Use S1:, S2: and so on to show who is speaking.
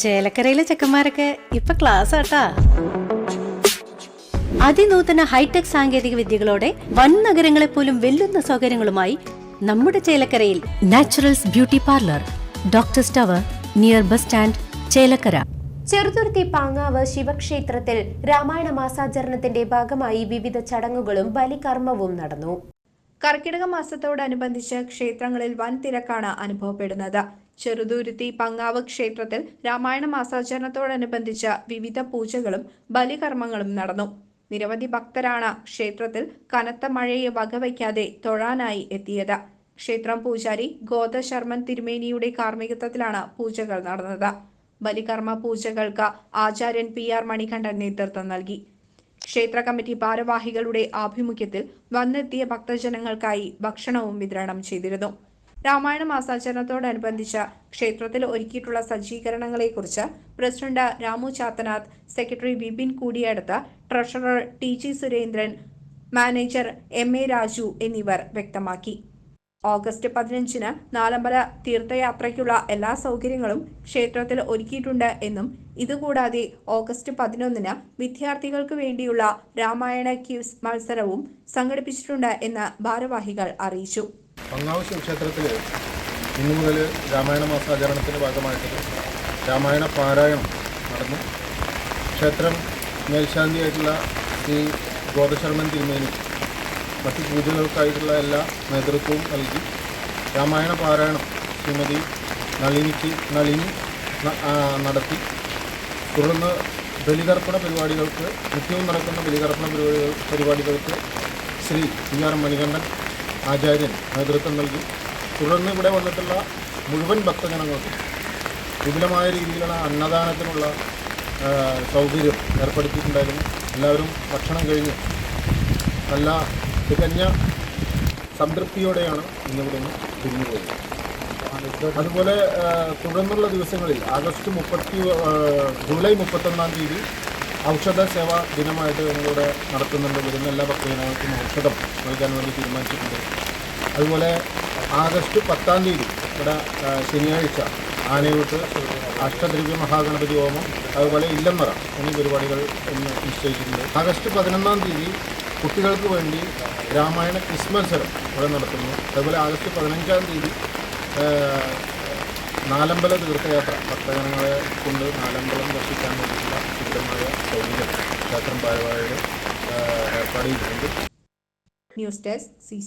S1: ചേലക്കരയിലെ ചെക്കന്മാരൊക്കെ ഇപ്പൊ ക്ലാസ് ആട്ടാ. അതിനൂതന ഹൈടെക് സാങ്കേതിക വിദ്യകളോടെ വൻ നഗരങ്ങളെ പോലും വെല്ലുന്ന സൗകര്യങ്ങളുമായി നമ്മുടെ ചേലക്കരയിൽ Naturals beauty parlour doctor tower near bus stand Chelakkara.
S2: Cheruthuruthy Pangavu ശിവക്ഷേത്രത്തിൽ രാമായണ മാസാചരണത്തിന്റെ ഭാഗമായി വിവിധ ചടങ്ങുകളും ബലികർമ്മവും നടന്നു.
S3: കർക്കിടക മാസത്തോടനുബന്ധിച്ച് ക്ഷേത്രങ്ങളിൽ വൻ തിരക്കാണ് അനുഭവപ്പെടുന്നത്. ചെറുതുരുത്തി പങ്ങാവ് ക്ഷേത്രത്തിൽ രാമായണ മാസാചരണത്തോടനുബന്ധിച്ച വിവിധ പൂജകളും ബലികർമ്മങ്ങളും നടന്നു. നിരവധി ഭക്തരാണ് ക്ഷേത്രത്തിൽ കനത്ത മഴയെ വകവയ്ക്കാതെ തൊഴാനായി എത്തിയത്. ക്ഷേത്രം പൂജാരി ഗോദശർമ്മൻ തിരുമേനിയുടെ കാർമ്മികത്വത്തിലാണ് പൂജകൾ നടന്നത്. ബലികർമ്മ പൂജകൾക്ക് ആചാര്യൻ പി ആർ മണികണ്ഠൻ നേതൃത്വം നൽകി. ക്ഷേത്ര കമ്മിറ്റി ഭാരവാഹികളുടെ ആഭിമുഖ്യത്തിൽ വന്നെത്തിയ ഭക്തജനങ്ങൾക്കായി ഭക്ഷണവും വിതരണം ചെയ്തിരുന്നു. രാമായണ മാസാചരണത്തോടനുബന്ധിച്ച് ക്ഷേത്രത്തിൽ ഒരുക്കിയിട്ടുള്ള സജ്ജീകരണങ്ങളെക്കുറിച്ച് president Ramu Chathanath secretary Vipin കൂടിയടുത്ത് treasurer T G Surendran manager M A Raju എന്നിവർ വ്യക്തമാക്കി. ഓഗസ്റ്റ് പതിനഞ്ചിന് നാലമ്പല തീർത്ഥയാത്രയ്ക്കുള്ള എല്ലാ സൗകര്യങ്ങളും ക്ഷേത്രത്തിൽ ഒരുക്കിയിട്ടുണ്ട് എന്നും ഇതുകൂടാതെ ഓഗസ്റ്റ് പതിനൊന്നിന് വിദ്യാർത്ഥികൾക്ക് വേണ്ടിയുള്ള രാമായണ ക്യൂസ് മത്സരവും സംഘടിപ്പിച്ചിട്ടുണ്ട് എന്ന് ഭാരവാഹികൾ അറിയിച്ചു.
S4: പങ്ങാവ് ക്ഷേത്രത്തിൽ ഇന്നു മുതൽ രാമായണ മാസാചരണത്തിന്റെ ഭാഗമായിട്ട് രാമായണ പാരായണം നടന്നു. ക്ഷേത്രം മേൽശാന്തിയായിട്ടുള്ള ശ്രീ ഗോദശർമ്മൻ തിരുമേനി മറ്റു പൂജകൾക്കായിട്ടുള്ള എല്ലാ നേതൃത്വവും നൽകി. രാമായണ പാരായണം ശ്രീമതി നളിനിക്ക് നളിനി നടത്തി. തുടർന്ന് ബലിതർപ്പണ പരിപാടികൾക്ക് നിത്യവും നടക്കുന്ന ബലിതർപ്പണ പരിപാടികൾ പരിപാടികൾക്ക് ശ്രീ പി ആർ മണികണ്ഠൻ ആചാര്യൻ നേതൃത്വം നൽകി. തുടർന്ന് ഇവിടെ വന്നിട്ടുള്ള മുഴുവൻ ഭക്തജനങ്ങൾക്കും വിപുലമായ രീതിയിലുള്ള അന്നദാനത്തിനുള്ള സൗകര്യം ഏർപ്പെടുത്തിയിട്ടുണ്ടായിരുന്നു. എല്ലാവരും ഭക്ഷണം കഴിഞ്ഞ് നല്ല തികഞ്ഞ സംതൃപ്തിയോടെയാണ് ഇന്നിവിടെ നിന്ന് പിരിഞ്ഞു പോയത്. അതുപോലെ തുടർന്നുള്ള ദിവസങ്ങളിൽ ആഗസ്റ്റ് മുപ്പത്തി ജൂലൈ മുപ്പത്തൊന്നാം തീയതി ഔഷധ സേവാ ദിനമായിട്ട് ഞങ്ങളിവിടെ നടത്തുന്നുണ്ട്. വരുന്ന എല്ലാ ഭക്തജനങ്ങൾക്കും ഔഷധം നൽകാൻ വേണ്ടി തീരുമാനിച്ചിട്ടുണ്ട്. അതുപോലെ ആഗസ്റ്റ് പത്താം തീയതി ഇവിടെ ശനിയാഴ്ച ആനയൂട്ട് അഷ്ടദ്രവ്യ മഹാഗണപതി ഹോമം അതുപോലെ ഇല്ലംമറ എന്നീ പരിപാടികൾ ഇന്ന് നിശ്ചയിച്ചിട്ടുണ്ട്. ആഗസ്റ്റ് പതിനൊന്നാം തീയതി കുട്ടികൾക്ക് വേണ്ടി രാമായണ ക്വിസ് മത്സരം ഇവിടെ നടത്തുന്നു. അതുപോലെ ആഗസ്റ്റ് പതിനഞ്ചാം തീയതി നാലമ്പല തീർത്ഥയാത്ര. ഭക്തജനങ്ങളെ കൊണ്ട് നാലമ്പലം ദർശിക്കാൻ വേണ്ടിയിട്ടുള്ള ശുദ്ധമായ സൗകര്യം ക്ഷേത്രം ഭാരവാഹികൾ ഏർപ്പാട് ചെയ്തിട്ടുണ്ട്
S3: ന്യൂസ് ഡെസ്ക് സി